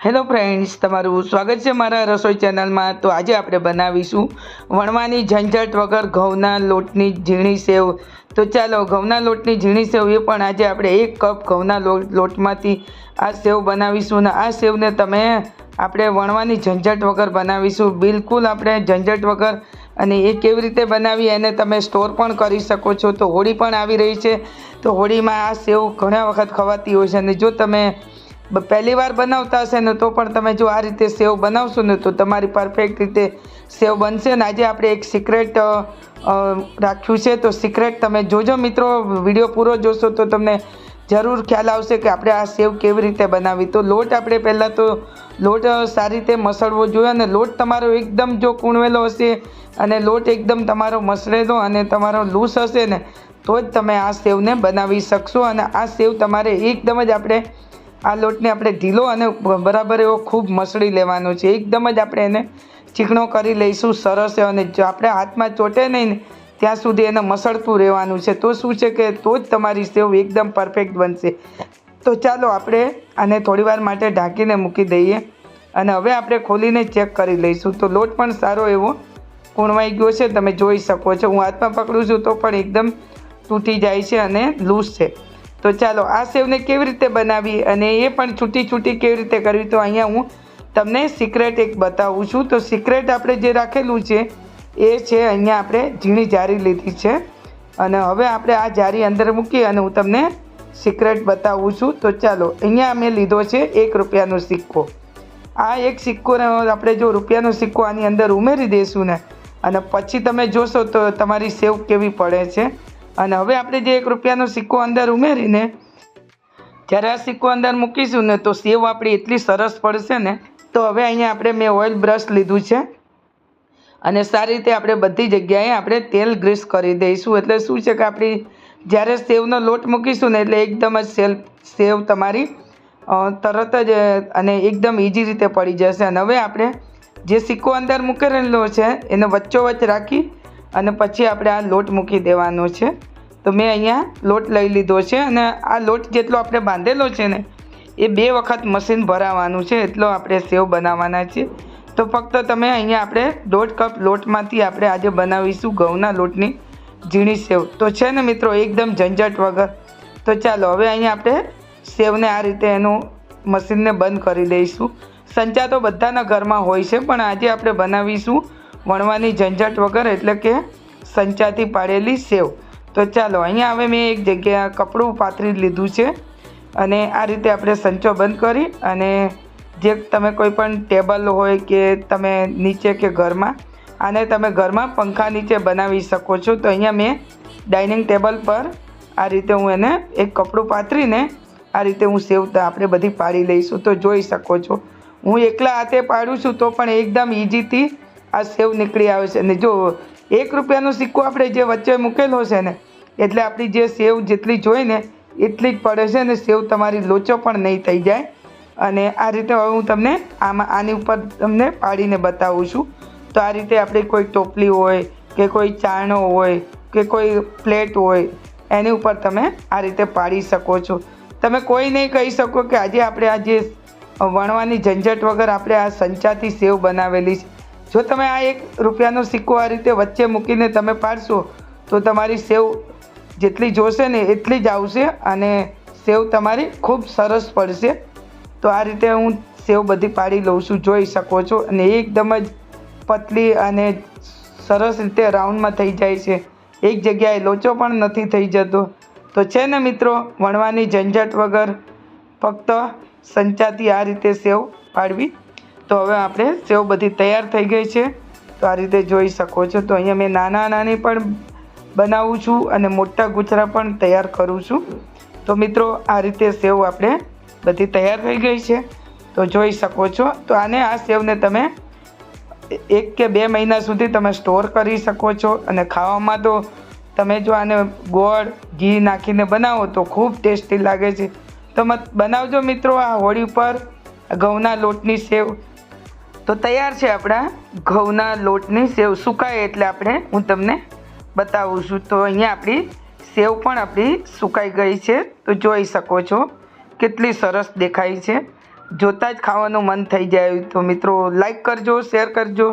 Hello friends તમારું સ્વાગત છે મારા રસોઈ ચેનલમાં તો આજે આપણે બનાવીશું વણવાની ઝંઝટ વગર ઘઉંના લોટની ઝીણી સેવ. તો ચાલો, ઘઉંના લોટની ઝીણી સેવ એ પણ આજે આપણે એક કપ ઘઉંના લોટ લોટમાંથી આ સેવ બનાવીશું અને આ સેવને તમે આપણે વણવાની ઝંઝટ વગર બનાવીશું. બિલકુલ આપણે ઝંઝટ વગર અને એ કેવી રીતે બનાવી એને તમે સ્ટોર પણ કરી શકો છો. તો હોળી પણ આવી રહી છે. તો હોળીમાં આ સેવ ઘણા વખત ખવાતી હોય છે અને જો તમે પહેલી વાર બનાવતા હશે ને તો પણ તમે જો આ રીતે સેવ બનાવશો ને તો તમારી પરફેક્ટ રીતે સેવ બનશે ને. આજે આપણે એક સિક્રેટ રાખ્યું છે. તો સિક્રેટ તમે જોજો મિત્રો, વીડિયો પૂરો જોશો તો તમને જરૂર ખ્યાલ આવશે કે આપણે આ સેવ કેવી રીતે બનાવી. તો લોટ આપણે પહેલાં તો લોટ સારી રીતે મસળવો જોઈએ અને લોટ તમારો એકદમ જો કૂણવેલો હશે અને લોટ એકદમ તમારો મસળેલો અને તમારો લૂસ હશે ને, તો જ તમે આ સેવને બનાવી શકશો અને આ સેવ તમારે એકદમ જ આપણે આ લોટને આપણે ઢીલો અને બરાબર એવો ખૂબ મસળી લેવાનો છે. એકદમ જ આપણે એને ચીકણો કરી લઈશું, સરસ અને આપણે હાથમાં ચોટે નહીં ને, ત્યાં સુધી એને મસળતું રહેવાનું છે. તો શું છે કે તો જ તમારી સેવ એકદમ પરફેક્ટ બનશે. તો ચાલો આપણે આને થોડીવાર માટે ઢાંકીને મૂકી દઈએ અને હવે આપણે ખોલીને ચેક કરી લઈશું. તો લોટ પણ સારો એવો કૂણવાઈ ગયો છે. તમે જોઈ શકો છો. હું હાથમાં પકડું છું તો પણ એકદમ તૂટી જાય છે અને લૂઝ છે. તો ચાલો, આ સેવને કેવી રીતે બનાવી અને એ પણ છૂટી છૂટી કેવી રીતે કરવી, તો અહીંયા હું તમને સિક્રેટ એક બતાવું છું. તો સિક્રેટ આપણે જે રાખેલું છે, એ છે અહીંયા આપણે ઝીણી જારી લીધી છે. અને હવે આપણે આ જારી અંદર મૂકી અને હું તમને સિક્રેટ બતાવું છું. તો ચાલો, અહીંયા મેં લીધો છે એક રૂપિયાનો સિક્કો. આ એક સિક્કો આપણે જો રૂપિયાનો સિક્કો આની અંદર ઉમેરી દઈશું ને, અને પછી તમે જોશો તો તમારી સેવ કેવી પડે છે. અને હવે આપણે જે એક રૂપિયાનો સિક્કો અંદર ઉમેરીને, જ્યારે આ સિક્કો અંદર મૂકીશું ને, તો સેવ આપણી એટલી સરસ પડશે ને, તો હવે અહીંયા આપણે મેં ઓઇલ બ્રશ લીધું છે. અને સારી રીતે આપણે બધી જગ્યાએ આપણે તેલ ગ્રીસ કરી દઈશું. એટલે શું છે કે આપણી, જ્યારે સેવનો લોટ મૂકીશું ને, એટલે એકદમ જ સેલ, સેવ તમારી તરત જ, અને એકદમ ઇઝી રીતે પડી જશે. અને હવે આપણે જે સિક્કો અંદર મૂકેલો છે, એને વચ્ચોવચ્ચ રાખી અને પછી આપણે આ લોટ મૂકી દેવાનો છે. તો મેં અહીંયા લોટ લઈ લીધો છે અને આ લોટ જેટલો આપણે બાંધેલો છે ને, એ બે વખત મશીન ભરાવાનું છે એટલો આપણે સેવ બનાવવાના છે તો ફક્ત તમે અહીંયા આપણે દોઢ કપ લોટમાંથી આપણે આજે બનાવીશું ઘઉંના લોટની ઝીણી સેવ. તો છે ને મિત્રો એકદમ ઝંઝટ વગર. તો ચાલો હવે અહીંયા આપણે સેવને આ રીતે એનું મશીનને બંધ કરી દઈશું. સંચા તો બધાના ઘરમાં હોય છે, પણ આજે આપણે બનાવીશું વણવાની ઝંઝટ વગર એટલે કે સંચાથી પાડેલી સેવ. તો ચાલો, અહીંયા હવે મેં એક જગ્યા કપડું પાથરી લીધું છે અને આ રીતે આપણે સંચો બંધ કરી અને જે તમે કોઈ પણ ટેબલ હોય કે તમે નીચે કે ઘરમાં, આને તમે ઘરમાં પંખા નીચે બનાવી શકો છો. તો અહીંયા મેં ડાઇનિંગ ટેબલ પર આ રીતે હું એને એક કપડું પાથરીને આ રીતે હું સેવ આપણે બધી પાડી લઈશું. તો જોઈ શકો છો. હું એકલા હાથે પાડું છું તો પણ એકદમ ઇઝીથી આ સેવ નીકળી આવે છે. અને જો એક રૂપિયાનો સિક્કો આપણે જે વચ્ચે મૂકેલો છે ને, એટલે આપણી જે સેવ જેટલી જોઈને એટલી જ પડે છે અને સેવ તમારી લોચો પણ નહીં થઈ જાય. અને આ રીતે હવે હું તમને આમાં, આની ઉપર તમને પાડીને બતાવું છું. તો આ રીતે આપણી કોઈ ટોપલી હોય, કે કોઈ ચાણો હોય, કે કોઈ પ્લેટ હોય, એની ઉપર તમે આ રીતે પાડી શકો છો. તમે કોઈ નહીં કહી શકો કે આજે આપણે આ જે વણવાની ઝંઝટ વગર આપણે આ સંચાથી સેવ બનાવેલી છે. જો તમે આ એક રૂપિયાનો સિક્કો આ રીતે વચ્ચે મૂકીને તમે પાડશો, તો તમારી સેવ જેટલી જોશે ને એટલી જ આવશે અને સેવ તમારી ખૂબ સરસ પડશે. તો આ રીતે હું સેવ બધી પાડી લઉં છું, જોઈ શકો છો. અને એકદમ જ પતલી અને સરસ રીતે રાઉન્ડમાં થઈ જાય છે. એક જગ્યાએ લોચો પણ નથી થઈ જતો. તો છે ને મિત્રો, વણવાની ઝંઝટ વગર ફક્ત સંચાથી આ રીતે સેવ પાડવી તો હવે આપણે સેવ બધી તૈયાર થઈ ગઈ છે. તો આ રીતે જોઈ શકો છો. તો અહીંયા મેં નાના નાની પણ બનાવું છું અને મોટા ગુચરા પણ તૈયાર કરું છું. તો મિત્રો, આ રીતે સેવ આપણે બધી તૈયાર થઈ ગઈ છે. તો જોઈ શકો છો. તો આને આ સેવને તમે એક કે બે મહિના સુધી તમે સ્ટોર કરી શકો છો અને ખાવામાં તો તમે જો આને ગોળ, ઘી નાખીને બનાવો તો ખૂબ ટેસ્ટી લાગે છે. તો બનાવજો મિત્રો આ હોળી પર ઘઉંના લોટની સેવ. તો તૈયાર છે આપણા ઘઉંના લોટની સેવ સુકાય એટલે આપણે હું તમને બતાવું છું. તો અહીંયા આપણી સેવ પણ આપણી સુકાઈ ગઈ છે. તો જોઈ શકો છો કેટલી સરસ દેખાય છે. જોતાં જ ખાવાનું મન થઈ જાય. તો મિત્રો લાઈક કરજો શેર કરજો.